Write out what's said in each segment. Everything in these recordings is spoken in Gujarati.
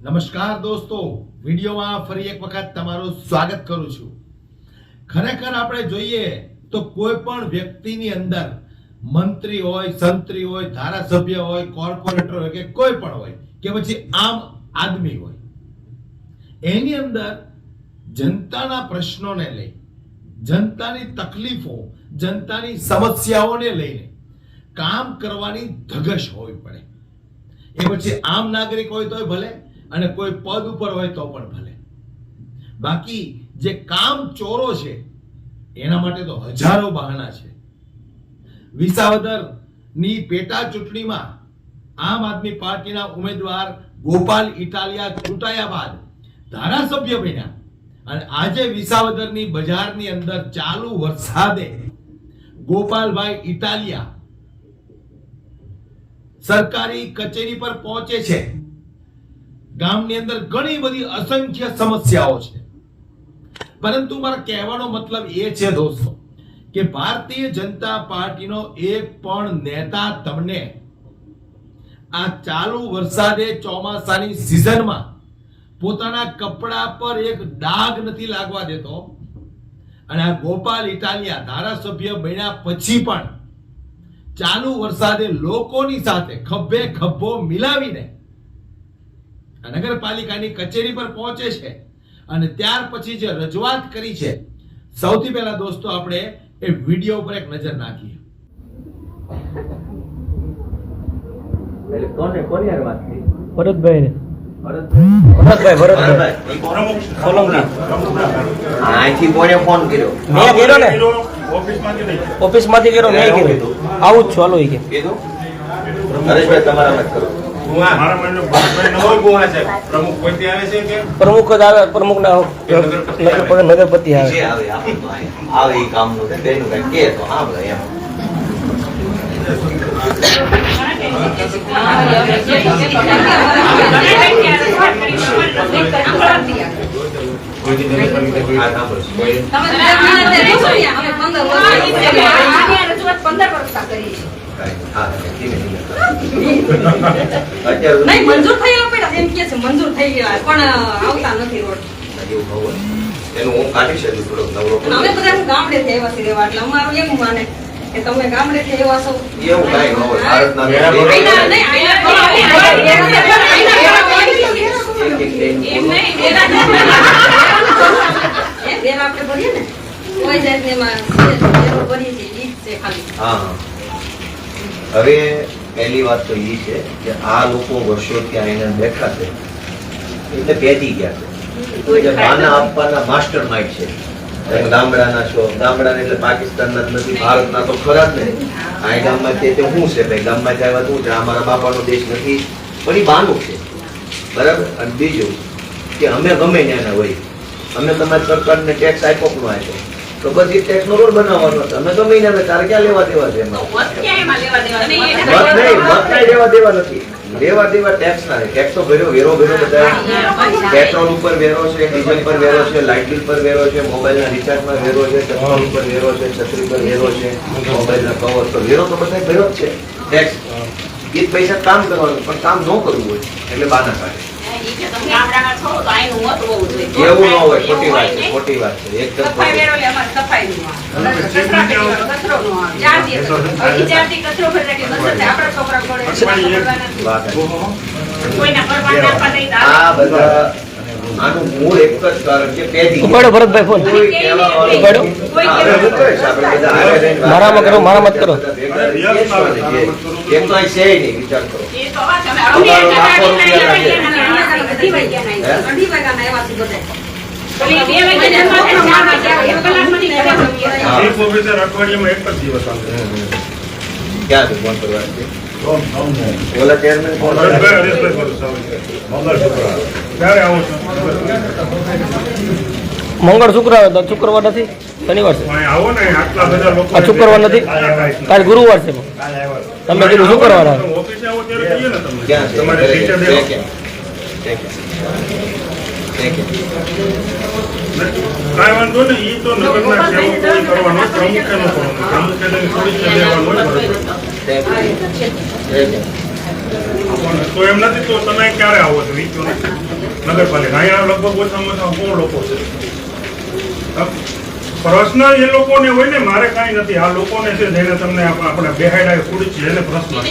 નમસ્કાર દોસ્તો, વિડીયોમાં ફરી એક વખત તમારું સ્વાગત કરું છું. ખરેખર આપણે જોઈએ તો કોઈ પણ વ્યક્તિની અંદર મંત્રી હોય, સંત્રી હોય, ધારાસભ્ય હોય, કોર્પોરેટર હોય કે કોઈ પણ હોય કે પછી આમ આદમી હોય, એની અંદર જનતાના પ્રશ્નોને લઈ, જનતાની તકલીફો, જનતાની સમસ્યાઓને લઈને કામ કરવાની ધગશ હોવી પડે. એ પછી આમ નાગરિક હોય તોય ભલે અને કોઈ પદ ઉપર હોય તો પણ ભલે. બાકી જે કામ ચોરો છે, એના માટે તો હજારો બહાના છે. વિસાવદરની પેટા ચૂંટણીમાં આમ આદમી પાર્ટીના ઉમેદવાર ગોપાલ ઇટાલિયા ચૂંટાયા બાદ ધારાસભ્ય બન્યા. અને આજે વિસાવદરની બજારની અંદર ચાલુ વરસાદે ગોપાલભાઈ ઇટાલિયા સરકારી કચેરી પર પહોંચે છે. ગામની અંદર ઘણી બધી અસંખ્ય સમસ્યાઓ છે. પરંતુ મારા કહેવાનો મતલબ એ છે દોસ્તો, કે ભારતીય જનતા પાર્ટીનો એક પણ નેતા તમને આ ચાલુ વરસાદે ચોમાસાની સિઝનમાં પોતાના કપડા પર એક ડાઘ નથી લાગવા દેતો અને આ ગોપાલ ઇટાલિયા ધારાસભ્ય બન્યા પછી પણ ચાલુ વરસાદે લોકોની સાથે ખભે ખભો મિલાવીને નગરપાલિકાની કચેરી પર પહોંચે છે. અને ત્યાર પછી જે રજૂઆત કરી છે સૌથી પહેલા દોસ્તો આપણે એ વીડિયો ઉપર એક નજર નાખીએ. કોને કોની હારે વાત થઈ ભરતભાઈ ભરતભાઈ ભરતભાઈ. ભરતભાઈ. સોલંકી અહીંથી કોને ફોન કર્યો? મેં કર્યો ને. ઓફિસમાંથી ઓફિસમાંથી કર્યો મેં કર્યો આવું જ છું હાલો કે. કીધું? નરેશભાઈ તમારા મત કરો. પ્રમુખ કોઈ આવે છે કે? પ્રમુખ જ આવે પ્રમુખ ના નગરપતિ નગરપતિ આવે. આવે છે. તેનું કાંઈ કહે તો સાંભળે એમ. કોઈ દી નગરપાલિકા નહીં મંજૂર થઈ ગયેલા એમ કે છે મંજૂર થઈ ગયા પણ આવતા નથી રોડ એવું ન હોય. એનું હું કાઢી શકું થોડોક નવરો અમે બધા હું ગામડેથી આવ્યા છીએ રહેવા એટલે અમારું એવું માને કે તમે ગામડેથી આવ્યા છો એવું કાંઈ ન હોય ભારતના મેળા લોકો આઈના નહીં, આઈના થોડા આઈના એક એક લઈને એમ બોલો. નહીં, વેરા એ વેરા આપણે ભરીએ ને કોઈ જાતની એમાં ભરીએ છીએ, છે ખાલી હા હા. હવે પહેલી વાત તો એ છે કે આ લોકો વર્ષોથી અહીંયા બેઠા છે. એટલે પેટી ગયા છે. માના આપવાના માસ્ટર માઇન્ડ છે. ગામડાના છો. ગામડાના એટલે પાકિસ્તાનના જ નથી, ભારતના તો ખરા જ ને. આ ગામમાં છે તે શું છે ભાઈ? ગામમાં જાય શું છે? અમારા બાપાનો દેશ નથી. પણ એ બાનું છે. બરાબર? અને બીજું કે અમે ગમે ત્યાંના હોય. અમે તમારી સરકારને ટેક્સ આપ્યો પણ આપ્યો? તો પછી ટેક્સ નો રોડ બનાવવાનો તમે તો મહિના તારે ક્યાં લેવા દેવા છે લેવા દેવા? નથી. લેવા દેવા ટેક્સ ના ટેક્સ તો ભર્યો વેરો ભર્યો બધા પેટ્રોલ ઉપર વેરો છે ડીઝલ પર વેરો છે લાઇટ બિલ પર વેરો છે મોબાઈલ ના રિચાર્જમાં વેરો છે ચપ્પલ ઉપર વેરો છે છત્રી પર વેરો છે મોબાઈલ ના કવર પર. વેરો તો બધા ભર્યો જ છે. ટેક્સ એ પૈસા કામ કરવાનું પણ કામ ન કરવું હોય એટલે બાના કાઢે. એવું ન હોય ખોટી વાત છે ખોટી વાત છે એકદમ ખોટી. વાત છે. આ બધા આનું મૂળ એક જ કારણ છે પેઢી. ઉપાડો ભરતભાઈ ફોન. ઉપાડો. હા, હવે હું કહીશ, આપણે બધા હારે રહીને વાત મારામાં કરો, મારા મત કરો. એમ તો છે નહીં, વિચાર કરો. અઠવાડિયામાં એક જ દિવસ ક્યાં છે? ફોન ઓલા ફોન. ક્યારે આવો છો? મંગળ શુક્રવાર તો શુક્રવાર નથી? શનિવાર છે. અહીં આવો ને આટલા બધા લોકો આ શુક્રવાર નથી? કાલે ગુરુવાર છે. તમે કીધું શુક્રવાર આવે. કાંઈ વાંધો નહીં એ તો નગરના સેવકો કરવાનો પ્રમુખે નો કરવાનો પ્રમુખે થોડી લેવાનું? તો એમ નથી તો તમે ક્યારે આવો છો? ને નગરપાલિકા. અહીંયા લગભગ ઓછામાં ઓછા કોણ લોકો છે. પ્રશ્ન એ લોકોને હોય ને મારે કઈ નથી. આ લોકોને છે જેને તમને આપ- આપણે બેહાડ્યા ખુરશી છે એને પ્રશ્ન છે.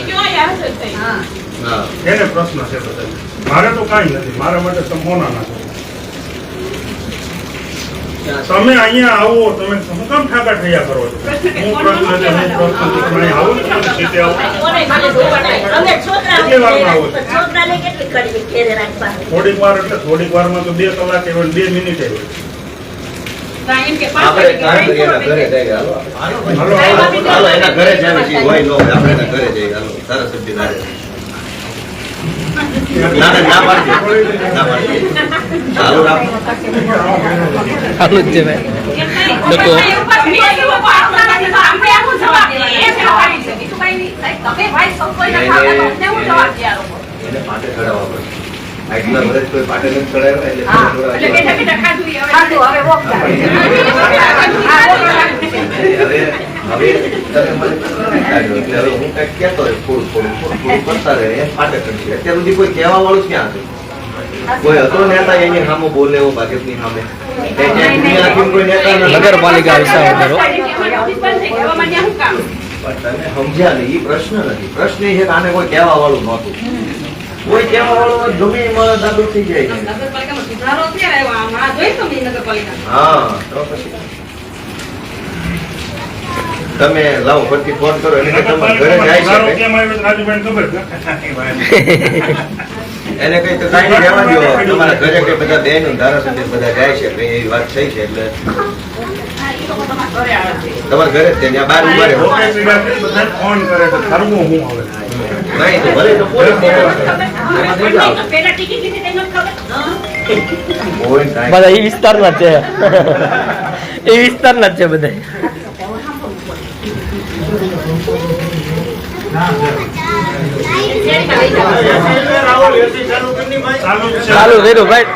એને પ્રશ્ન છે બધા. મારે તો કઈ નથી. મારા માટે તમે મોના નાખો તમે અહીંયા આવો તમે શું કામ ઠાકા થયા કરો છો? હું પ્રશ્ન છે હું પ્રશ્ન છે તમે આવો ને તમે સીટે આવો. થોડીક વાર એટલે થોડીક વારમાં તો બે કલાક હોય બે મિનિટ. આપણે કામ કરીએ એના ઘરે જઈએ હાલો. એના ઘરે જાવી છીએ હોય ન આપણે એના ઘરે જઈએ હાલો. સારા સબ્જી ના એને પાટે ચડાવવા પડે આટલા વર્ષ કોઈ પાટે નથી ચડાવ્યા એટલે હવે. હવે તમે મને એટલે હવે હું કંઈક કહેતો હોય થોડું થોડું થોડું થોડું કરતા રહે એમ પાટે ચડશે અત્યાર સુધી કોઈ કહેવા વાળું ક્યાં હતું? કોઈ હતો નેતા એની સામે બોલે એવો ભાજપની સામે. નગરપાલિકા તમે સમજ્યા નહીં ઈ પ્રશ્ન નથી. પ્રશ્ન એ છે કે આને કોઈ કહેવા વાળું નહોતું. કોઈ કહેવા વાળો ગમે એમાં દાદુ થઈ જાય. નગરપાલિકામાં સુધારો ક્યારે આવ્યો? આમ જોઈ તો નગરપાલિકા હા તો પછી તમે લાવો ફરતી ફોન કરો એને તમારે ઘરે જાય છે એને કઈ તો કઈ રહેવા દો તમારા ઘરે કઈ બધા બેન ધારાસભ્ય બધા જાય છે કઈ એવી વાત થઈ છે એટલે તમારા ઘરે જ ત્યાં બહાર ઊભા ફોન કરે છે થરવું હું હવે? નહીં તો ભલે તો. બધા એ વિસ્તારના જ છે. એ વિસ્તારના જ છે બધા. ચાલુ કર્યું ભાઈ.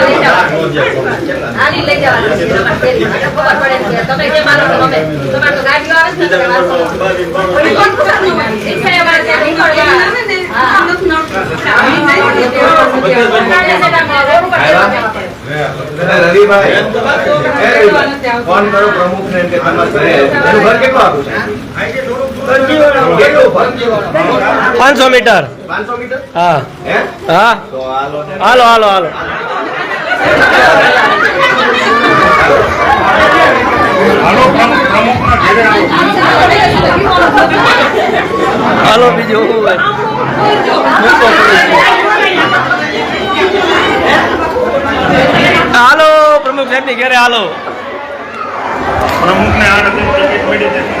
ને ન ફોન કરો પ્રમુખને એમ કે તમારા ઘર કેટલું આખું છે પાંચસો મીટર. પાંચસો મીટર? હા. હા? હાલો હાલો હાલો. હાલો હાલો પ્રમુખ- પ્રમુખના ઘરે આવો. હાલો બીજું? હાલો પ્રમુખ સાહેબની ઘરે હાલો. પ્રમુખને આ ટિકિટ મળી છે. ને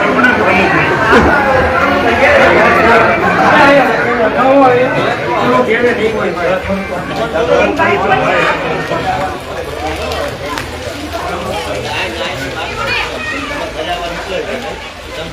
ભલે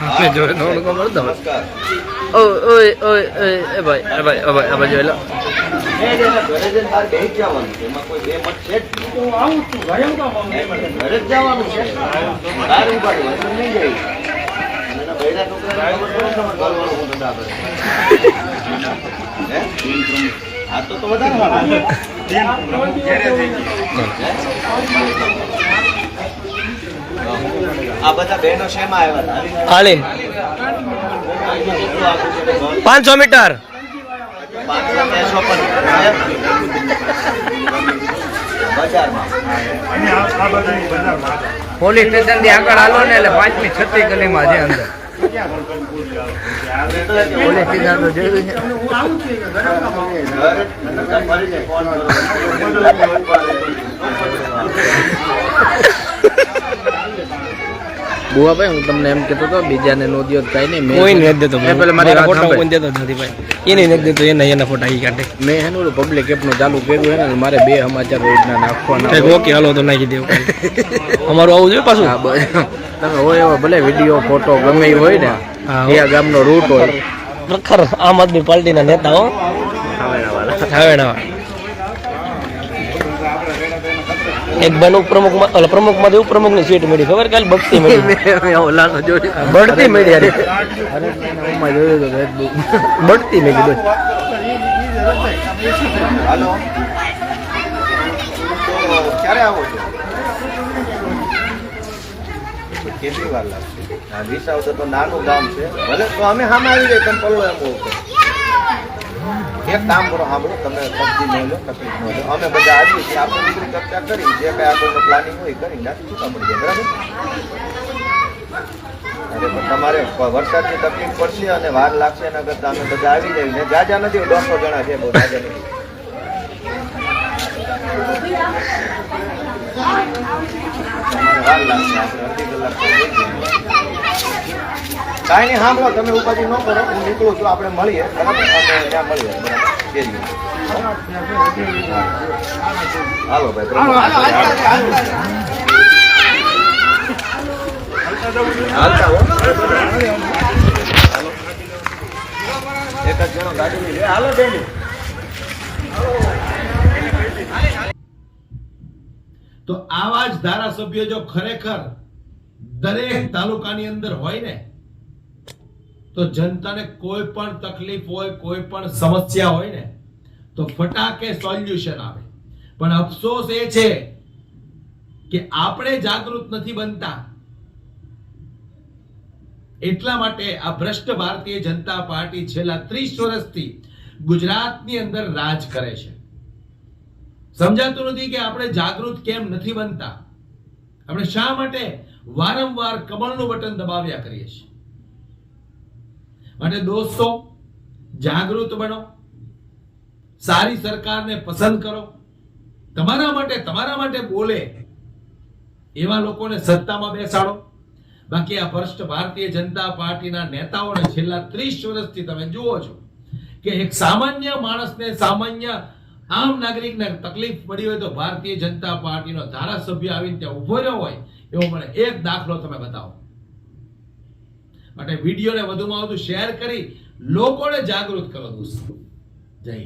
ટક્કો પડતો નમસ્કાર. ઓય ઓય ઓય ઓય એ ભાઈ એ ભાઈ એ ભાઈ આ બાજુ એલો ખબર ને તો વધારે. આ બધા બહેનો શેમાં આવ્યા હતા? હાલીન કેટલું આખું છે ઘર? પાંચસો મીટર પોલીસ સ્ટેશનથી આગળ હાલો ને એટલે પાંચમી છત્રી ગલીમાં છે અંદર. ઓલે છે બુઆભાઈ હું તમને એમ કહેતો હતો બીજાને નો દિયો કાંઈ નહીં મેં કોઈ નથી દેતો મેં પેલા મારી વાત ફોટા. કોઈ દેતો નથી ભાઈ. એને નથી દેતો એના એના ફોટા ઈ કાઢે. મેં એનું પબ્લિક એપનું ચાલુ કર્યું હે ને મારે બે સમાચાર રોજના નાખવાના. ઓકે હાલો તો નાખી દેવું અમારું આવું જોઈએ પાછું? હા, તમે હોય એવો ભલે વીડિયો ફોટો ગમે એ હોય ને. કયા ગામનો રૂટ હોય. પ્રખર આમ આદમી પાર્ટીના નેતા હો. હવે ના એક બન ઉપપ્રમુખમાં પ્રમુખમાંથી ઉપપ્રમુખની સીટ મળી. ખબર કાલે બક્ષી મળી. ઓલાનો જોયું. બઢતી મળી અરે મેં ઓમાં જોયું. હતું Facebook. બઢતી મળી કીધું હાલો ક્યારે આવો કેટલી વાર લાગશે હા વિસાવદર તો નાનું ગામ છે ભલે તો અમે સામે આવી જાય તમે પલ્લો એમ એક કામ કરો, સાંભળો, તમે સબ્જી લઈ લો, તકલીફ ન લો. અમે બધા આવીએ છીએ, આપણે દીકરી ચર્ચા કરી જે કઈ આગળ પ્લાનિંગ હોય કરી નાખી છૂટા પડી જાય બરાબર? અરે પણ તમારે વરસાદની તકલીફ પડશે અને વાર લાગશે, એના કરતા અમે બધા આવી જઈએ ને જાજા નથી, દોઢસો જણા છે, બહુ જાજા નથી. વાર લાગશે અડધી કલાક. કાંઈ નહીં, સાંભળો, તમે ઉપાધિ ન કરો, હું નીકળું છું, આપણે મળીએ, બરાબર? ત્યાં મળીએ. તો આવા જ ધારાસભ્યો જો ખરેખર દરેક તાલુકાની અંદર હોય ને તો જનતાને કોઈ પણ તકલીફ હોય, કોઈ પણ સમસ્યા હોય ને, તો ફટાકે સોલ્યુશન આવે. પણ અફસોસ એ છે કે આપણે જાગૃત નથી બનતા. એટલા માટે આ ભ્રષ્ટ ભારતીય જનતા પાર્ટી છેલ્લા ત્રીસ વર્ષથી ગુજરાતની અંદર રાજ કરે છે. સમજાતું નથી કે આપણે જાગૃત કેમ નથી બનતા. આપણે શા માટે વારંવાર કમળનું બટન દબાવ્યા કરીએ છીએ? માટે દોસ્તો, જાગૃત બનો. સારી સરકારને પસંદ કરો. તમારા માટે તમારા માટે બોલે. એવા લોકોને સત્તામાં બેસાડો. બાકી આ ભ્રષ્ટ ભારતીય જનતા પાર્ટીના નેતાઓને છેલ્લા ત્રીસ વર્ષથી તમે જુઓ છો કે એક સામાન્ય માણસને સામાન્ય આમ નાગરિકને તકલીફ પડી હોય તો ભારતીય જનતા પાર્ટીનો ધારાસભ્ય આવીને ત્યાં ઊભો રહ્યો હોય, એવો મને એક દાખલો તમે બતાવો. માટે વિડીયોને વધુમાં વધુ શેર કરી લોકોને જાગૃત કરો દોસ્તો જય